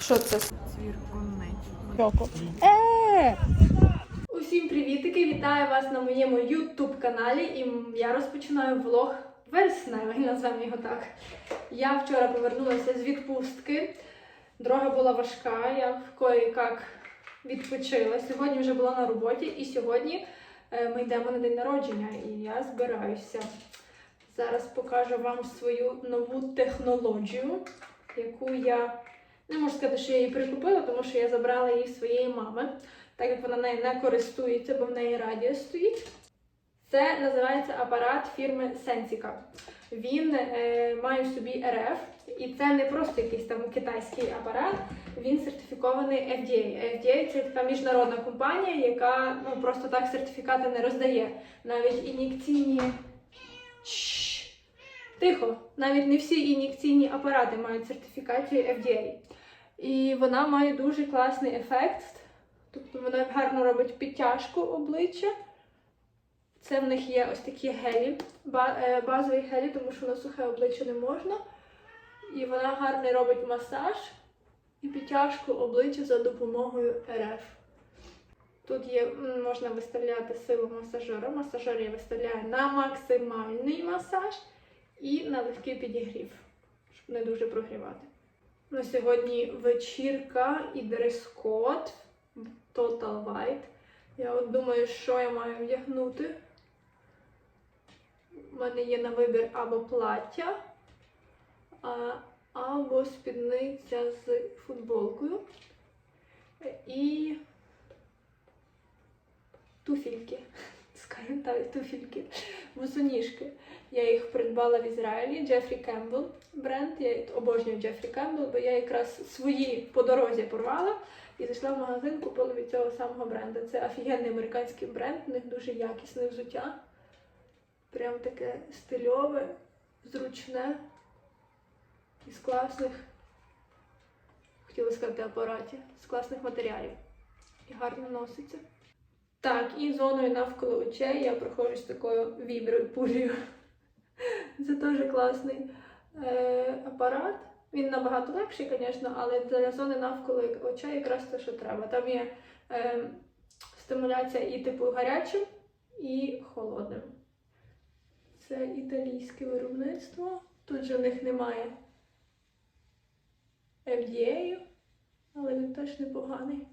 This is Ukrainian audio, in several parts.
Що це? Е! Усім привітики! Вітаю вас на моєму YouTube каналі і я розпочинаю влог вересневий, назвемо його так. Я вчора повернулася з відпустки. Дорога була важка, я кое-як відпочила. Сьогодні вже була на роботі, і сьогодні е, ми йдемо на день народження, і я збираюся. Зараз покажу вам свою нову технологію, яку я не можу сказати, що я її прикупила, тому що я забрала її своєї мами, так як вона нею не користується, бо в неї радіо стоїть. Це називається апарат фірми Sensica. Він е, має в собі РФ, і це не просто якийсь там китайський апарат, він сертифікований FDA. FDA – це така міжнародна компанія, яка ну, просто так сертифікати не роздає. Навіть ін'єкційні. Тихо, навіть не всі ін'єкційні апарати мають сертифікацію FDA. І вона має дуже класний ефект. Тобто вона гарно робить підтяжку обличчя. Це в них є ось такі гелі, е, базові гелі, тому що на сухе обличчя не можна. І вона гарно робить масаж і підтяжку обличчя за допомогою РФ. Тут є, можна виставляти силу масажера. Масажер я виставляю на максимальний масаж і на легкий підігрів, щоб не дуже прогрівати. На сьогодні вечірка і дрес-код Total White. Я от думаю, що я маю вдягнути. У мене є на вибір або плаття, або спідниця з футболкою. І туфільки. Скажімо так, туфільки, босоніжки. Я їх придбала в Ізраїлі. Джефрі Кембл бренд. Я обожнюю Джефрі Кембл, бо я якраз свої по дорозі порвала і зайшла в магазин, купила від цього самого бренду. Це офігенний американський бренд, у них дуже якісне взуття. Прям таке стильове, зручне із класних, хотіла сказати, апаратів, з класних матеріалів. І гарно носиться. Так, і зоною навколо очей я проходжу з такою віброю пулею. Це теж класний е, апарат. Він набагато легший, звісно, але для зони навколо очей якраз те, що треба. Там є е, стимуляція і типу гарячим, і холодним. Це італійське виробництво. Тут же в них немає FDA, але він теж непоганий.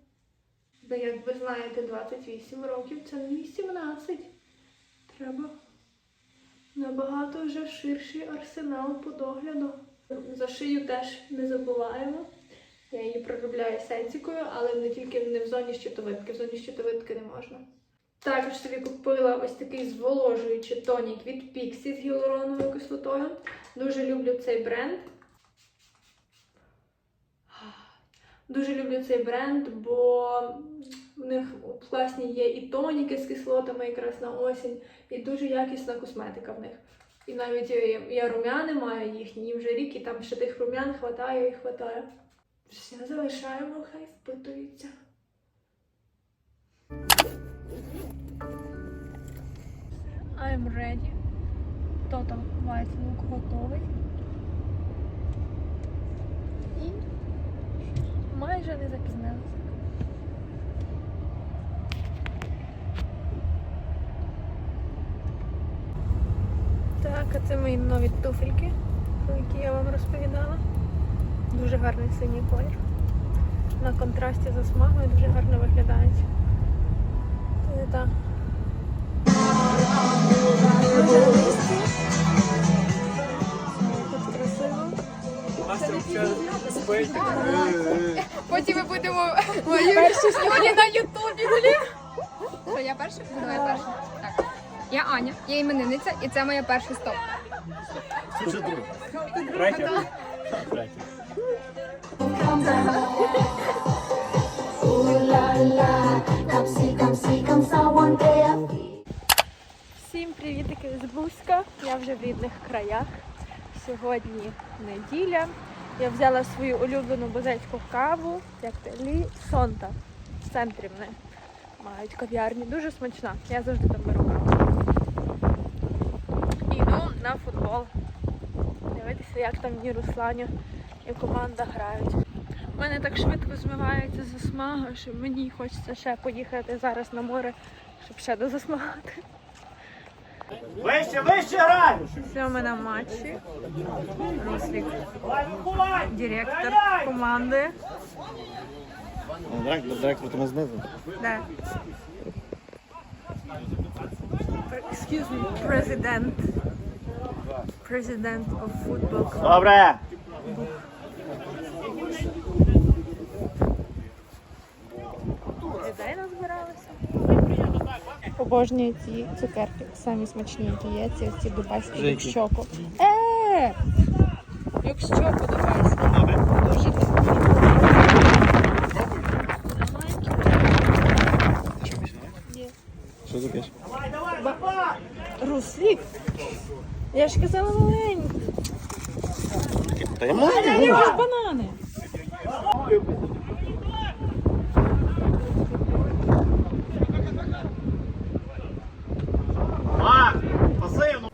Бо, як ви знаєте, 28 років це не 18. Треба набагато вже ширший арсенал по догляду. За шию теж не забуваємо. Я її проробляю сенсікою, але не тільки не в зоні щитовидки, в зоні щитовидки не можна. Також собі купила ось такий зволожуючий тонік від Pixie з гіалуроновою кислотою. Дуже люблю цей бренд. Дуже люблю цей бренд, бо в них класні є і тоніки з кислотами якраз на осінь, і дуже якісна косметика в них. І навіть я, я румяни маю їхні, вже рік, і там ще тих румян хватає і хватає. Все залишаємо, хай впитується. I'm ready. Total White Look готовий. Майже не запізнилася. Так, а це мої нові туфельки, про які я вам розповідала. Дуже гарний синій колір. На контрасті з осмагою дуже гарно виглядають. Це так. Дуже. Тут красиво. Потім ми будемо мої сьогодні на Ютубі. Що, я перша? Буду я перша. Так. Я Аня, я іменинниця, і це моя перший стоп. Це someone there. Всім привітики з Бузька. Я вже в рідних краях. Сьогодні неділя. Я взяла свою улюблену бузецьку каву, як це Лі Сонта. В центрі вони мають кав'ярні. Дуже смачна. Я завжди там беру каву. Йду на футбол. Дивитися, як там ні Русланя і команда грають. У мене так швидко змивається засмага, що мені хочеться ще поїхати зараз на море, щоб ще дозасмагати. Вище, вище грай! Все, ми на матчі. Руслік, директор команди. Директор тому знизу. Да. Excuse me, president. President of football club. Добре! Назбиралися. Обожнюю ці цукерки. Самі смачні, які є, ці, ці дубайські як щоку. Е! Як щоку дубайські. Дуже Що за піш? Руслік. Я ж казала маленькі. Та я можу. Це ж банани.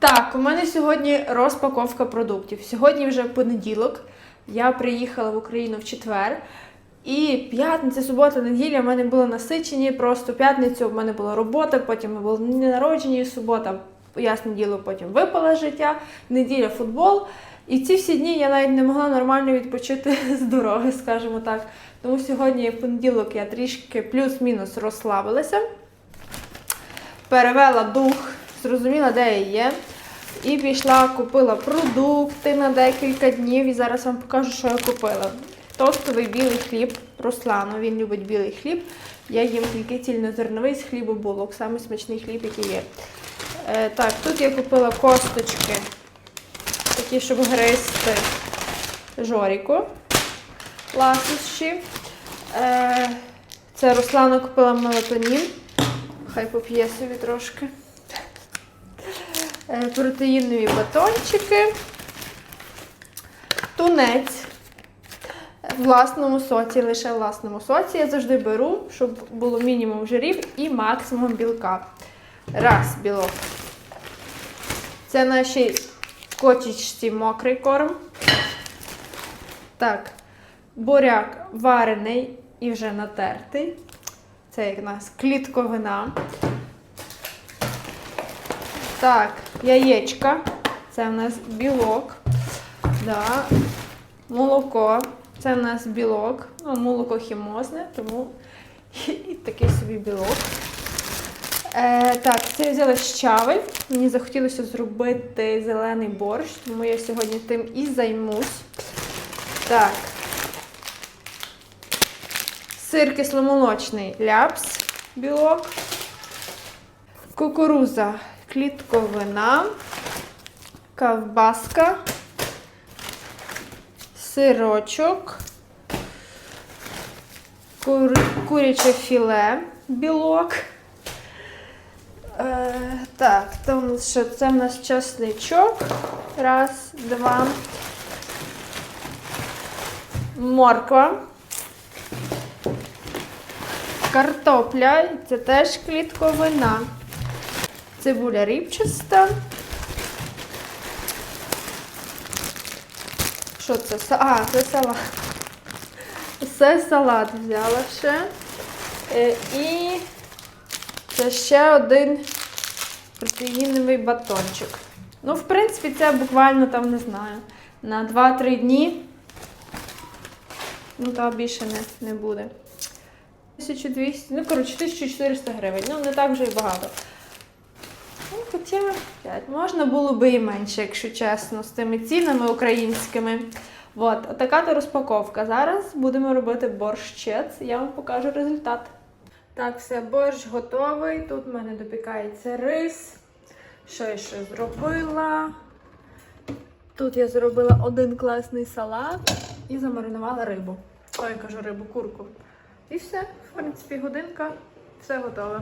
Так, у мене сьогодні розпаковка продуктів. Сьогодні вже понеділок. Я приїхала в Україну в четвер. І п'ятниця, субота, неділя в мене були насичені. Просто п'ятницю в мене була робота, потім було дні народження, і субота, ясне діло, потім випала життя, неділя футбол. І ці всі дні я навіть не могла нормально відпочити з дороги, скажімо так. Тому сьогодні в понеділок я трішки плюс-мінус розслабилася перевела дух, зрозуміла, де я є. І пішла, купила продукти на декілька днів. І зараз вам покажу, що я купила. Тостовий білий хліб Руслану. Він любить білий хліб. Я їм тільки цільнозерновий з хлібобулок, самий смачний хліб, який є. Е, так, тут я купила косточки, такі, щоб гризти жоріку, ласощі. Е, це Руслана купила мелатонін. Хай поп'є собі трошки. Е, Протеїнові батончики. Тунець. В власному соці, лише в власному соці. Я завжди беру, щоб було мінімум жирів і максимум білка. Раз, білок. Це наші кочечці мокрий корм. Так, буряк варений і вже натертий. Це як у нас клітковина. Так, яєчка. Це в нас білок. Да. Молоко. Це в нас білок. Ну, молоко хімозне, тому і такий собі білок. Е, так, це я взяла щавель. Мені захотілося зробити зелений борщ, тому я сьогодні тим і займусь. Так, Сир кисломолочний ляпс, білок, кукуруза, клітковина, ковбаска, сирочок, кур... куряче філе, білок. Е, так, нас що? Це в нас часничок. Раз, два. Морква. Картопля, це теж клітковина. Цибуля рібчаста. Що це? А, це салат. Це салат взяла ще. Е, І це ще один протеїновий батончик. Ну, в принципі, це буквально там, не знаю, на 2-3 дні. Ну, та більше не, не буде. 1200, ну коротше, 1400 гривень. Ну, не так вже і багато. Хоча, блядь, можна було би і менше, якщо чесно, з тими цінами українськими. От, така то розпаковка. Зараз будемо робити борщець, я вам покажу результат. Так, все, борщ готовий. Тут в мене допікається рис. Що я ще зробила? Тут я зробила один класний салат і замаринувала рибу. Ой, я кажу рибу, курку. І все, в принципі, годинка, все готове.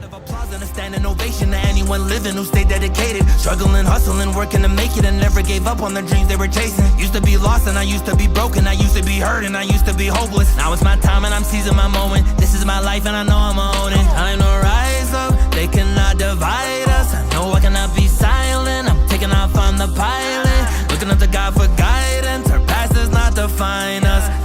round of applause and a standing ovation to anyone living who stayed dedicated. Struggling, hustling, working to make it, and never gave up on the dreams they were chasing. Used to be lost, and I used to be broken. I used to be hurt, and I used to be hopeless. Now it's my time, and I'm seizing my moment. This is my life, and I know I'm on it. Time to rise up, they cannot divide us. I know I cannot be silent. I'm taking off on the pilot. Looking up to God for guidance. Our past is not define us.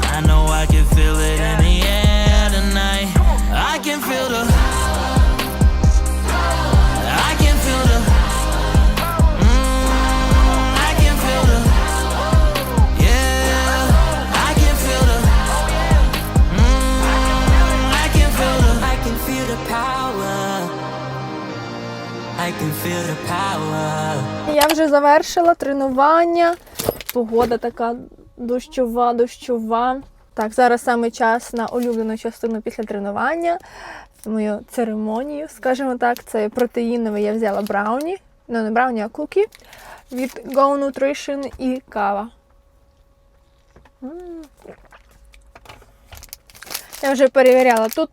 Я вже завершила тренування. Погода така дощова, дощова. Так, зараз саме час на улюблену частину після тренування. Мою церемонію, скажімо так, це протеїнове я взяла брауні. Ну, не брауні, а кукі від Go Nutrition і кава. Я вже перевіряла, тут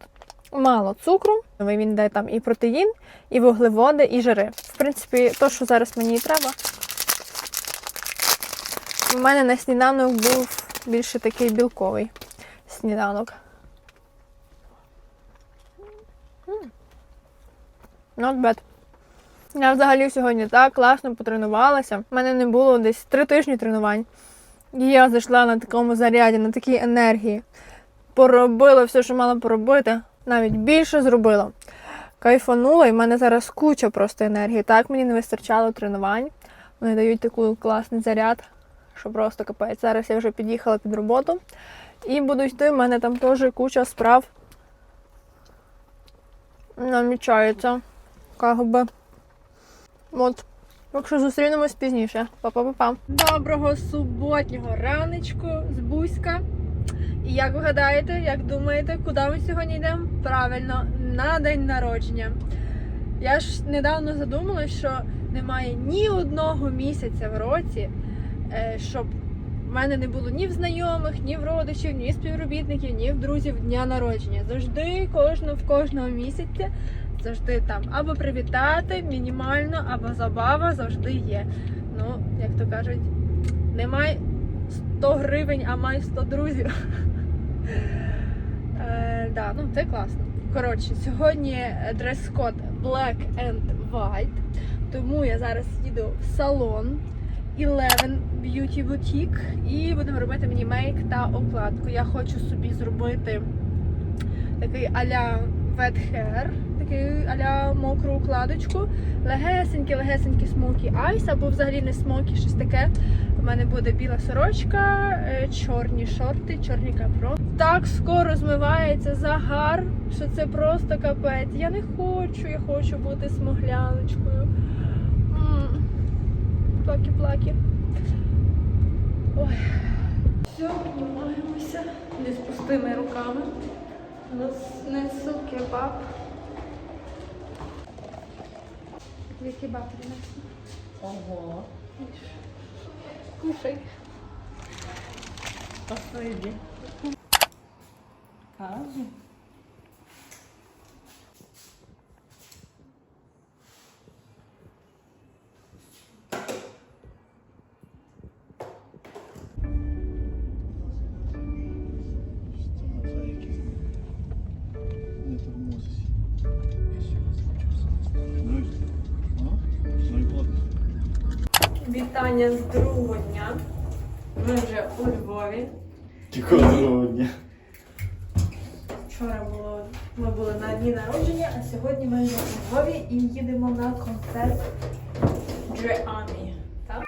мало цукру. Він дає там і протеїн, і вуглеводи, і жири. В принципі, то, що зараз мені і треба. У мене на сніданок був більше такий білковий сніданок. Not bad. Я взагалі сьогодні так класно потренувалася. У мене не було десь три тижні тренувань. І я зайшла на такому заряді, на такій енергії. Поробила все, що мала поробити. Навіть більше зробила. Кайфанула, і в мене зараз куча просто енергії. Так мені не вистачало тренувань. Вони дають такий класний заряд, що просто капець. Зараз я вже під'їхала під роботу і буду йти. У мене там теж куча справ намічається. Как би. От. Так що зустрінемось пізніше. Па-па-па-па. Доброго суботнього раночку з Бузька. І як ви гадаєте, як думаєте, куди ми сьогодні йдемо? Правильно, на день народження. Я ж недавно задумалась, що немає ні одного місяця в році, е, щоб в мене не було ні в знайомих, ні в родичів, ні в співробітників, ні в друзів дня народження. Завжди кожного в кожного місяця завжди там або привітати мінімально, або забава завжди є. Ну, як то кажуть, немає 100 гривень, а май 100 друзів. Е, ну це класно. Коротше, сьогодні дрес-код Black and White, тому я зараз їду в салон Eleven Beauty Boutique і будемо робити мені мейк та окладку. Я хочу собі зробити такий а-ля wet hair, такий а-ля мокру укладочку, легесенький, легесенький смокі айс, або взагалі не смокі, щось таке. У мене буде біла сорочка, е, чорні шорти, чорні капро. Так скоро змивається загар, що це просто капець. Я не хочу, я хочу бути смугляночкою. М. Плакі-плакі. Ой. Все, піднімаємося не з пустими руками. Нас несу кебаб. Я кебаб принесу. Ого, Кушай. спасибі. Кажу. Ну ну. Вітання з другого. Ми вже у Львові. Тільки другого дня. Вчора було, ми були на дні народження, а сьогодні ми вже у Львові і їдемо на концерт Dre Army. Так?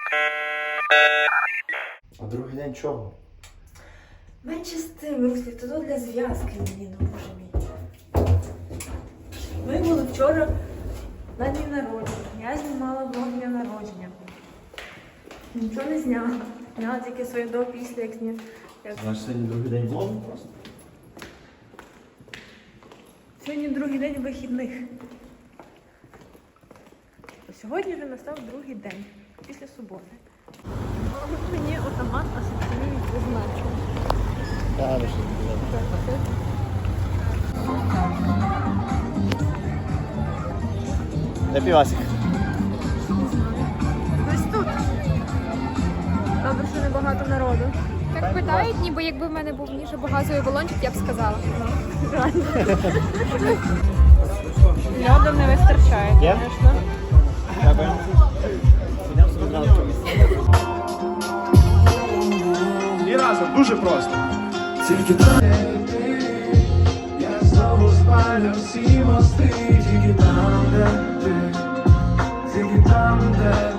А другий день чого? Менше з тим, Руслі, то то для зв'язки мені, ну боже мій. Ми були вчора на дні народження. Я знімала влог дня народження. Нічого не зняла. Зняла тільки своє до після, як зняла. Знаєш, сьогодні другий день влогу просто. Сьогодні другий день вихідних. Сьогодні вже настав другий день після суботи. Мені автомат асоціюють з значення. Так, Де півасик? Добре, що небагато народу. Так питають, ніби якби в мене був ніж або газовий балончик, я б сказала. Льоду не вистачає, Є? звісно. Дякую. І разом дуже просто. Тільки там, я знову спалю всі мости, тільки там, де ти, тільки там, де ти,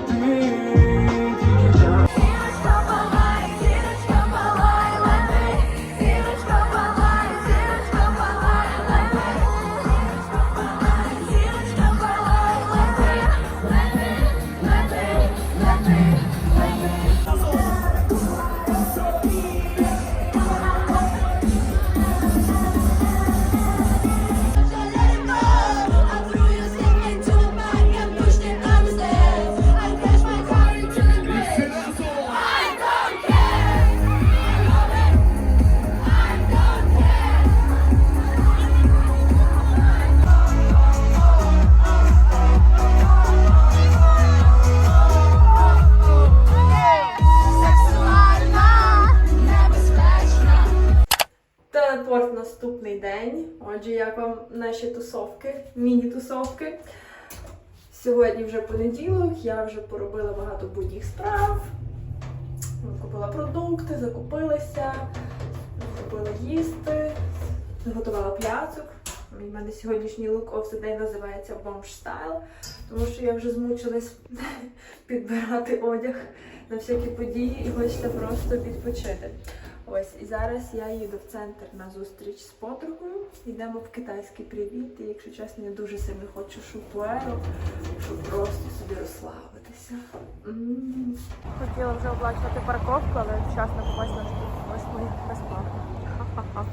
наші тусовки, міні-тусовки. Сьогодні вже понеділок, я вже поробила багато будніх справ. Купила продукти, закупилася, зробила їсти, зготувала пляцок. У мене сьогоднішній лук of the називається Bomb Style, тому що я вже змучилась підбирати одяг на всякі події і хочеться просто відпочити. Ось і зараз я їду в центр на зустріч з подругою. Йдемо в китайський привіт. І якщо чесно, я дуже сильно хочу шупуеру, щоб просто собі розслабитися. М. Хотіла вже оплачувати парковку, але вчасно побачила, що тут восьми безплатно. Ха-ха-ха.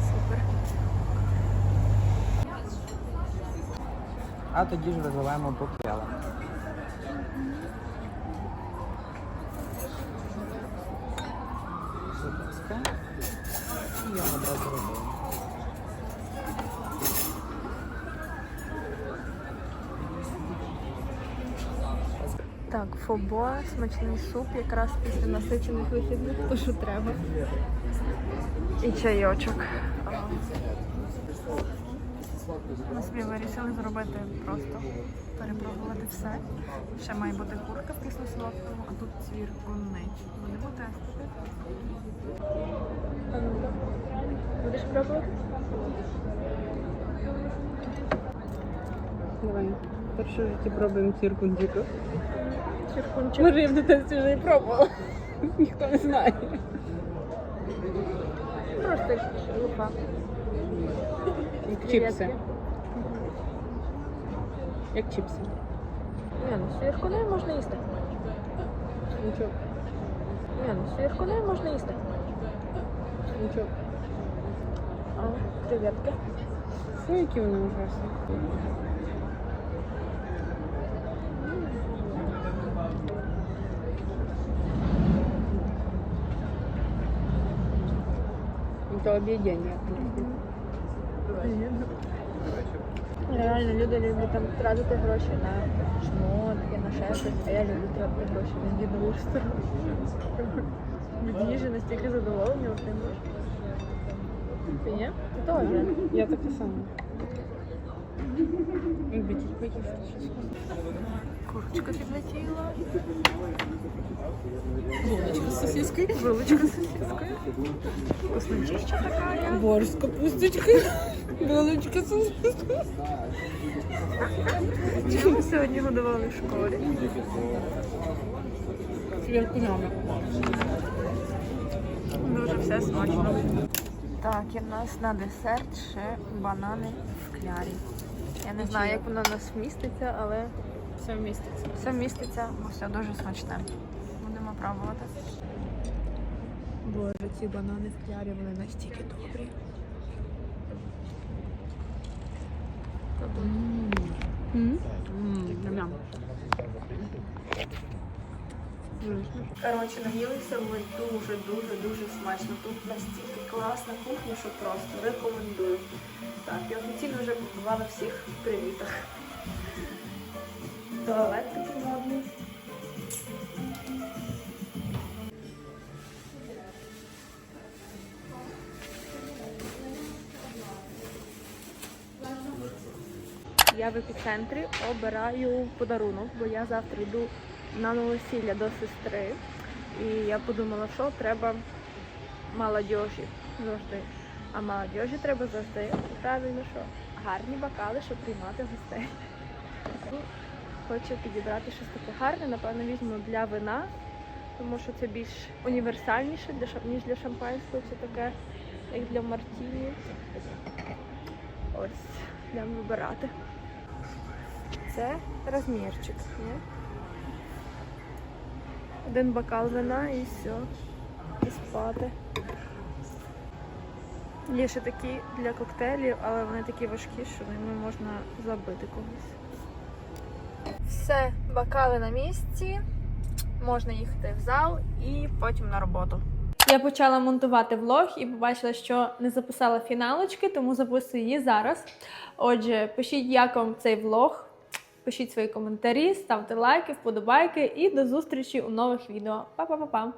Супер. А тоді ж визиваємо букела. І я одразу робив. Так, фобо, смачний суп, якраз після насичених вихідних, то що треба. І чайочок. Ми собі вирішили зробити просто перепробувати все. Ще має бути курка в кисло-солодкому, а тут цвіркунич. Будемо тестити. Будеш пробувати? Давай. Перше в житті пробуємо циркунчику. Цвіркунчик. Може, я в дитинстві вже і пробувала. Ніхто не знає. Просто лупа. Як чіпси. Як чіпси. Ні, ну цвіркуною можна їсти. Нічого. Ні, ну цвіркуною можна їсти. Нічого. А, креветки. Фу, які вони ужасні. Это объедение. Реально, люди люблять там тратити гроші на шмотки, на ще щось, а я люблю тратити гроші на дідушту. Від їжі настільки задоволення отримуєш. Ти ні? Ти теж. Я така сама. Любитель поїсти щось. Курочка підлетіла. Булочка з сосискою. Булочка з сосискою. Вкуснотища така є. Борщ з капусточкою. Булочка з сосискою. Чому сьогодні годували в школі? Сверху нами. Все смачно. Так, і в нас на десерт ще банани в клярі. Я не знаю, як воно у нас вміститься, але Все вміститься. все вміститься, бо все дуже смачне. Будемо пробувати. Боже, ці банани в клярі, вони настільки добрі. Ням-ням. Коротше, наїлися ми дуже-дуже дуже смачно. Тут настільки класна кухня, що просто рекомендую. Так, я офіційно вже побувала всіх привітах. Туалет такий модний. Я в епіцентрі обираю подарунок, бо я завтра йду на новосілля до сестри. І я подумала, що треба молодіжі завжди. А молодіжі треба завжди правильно, що гарні бокали, щоб приймати гостей. Ну, Хочу підібрати щось таке гарне, напевно, візьму для вина, тому що це більш універсальніше, ніж для шампанського, це таке, як для мартіні. Ось, йдемо вибирати. Це розмірчик. Ні? Один бокал вина і все. І спати. Є ще такі для коктейлів, але вони такі важкі, що ними можна забити когось. Все, бокали на місці. Можна їхати в зал і потім на роботу. Я почала монтувати влог і побачила, що не записала фіналочки, тому записую її зараз. Отже, пишіть, як вам цей влог. Пишіть свої коментарі, ставте лайки, вподобайки і до зустрічі у нових відео. Па-па-па-па!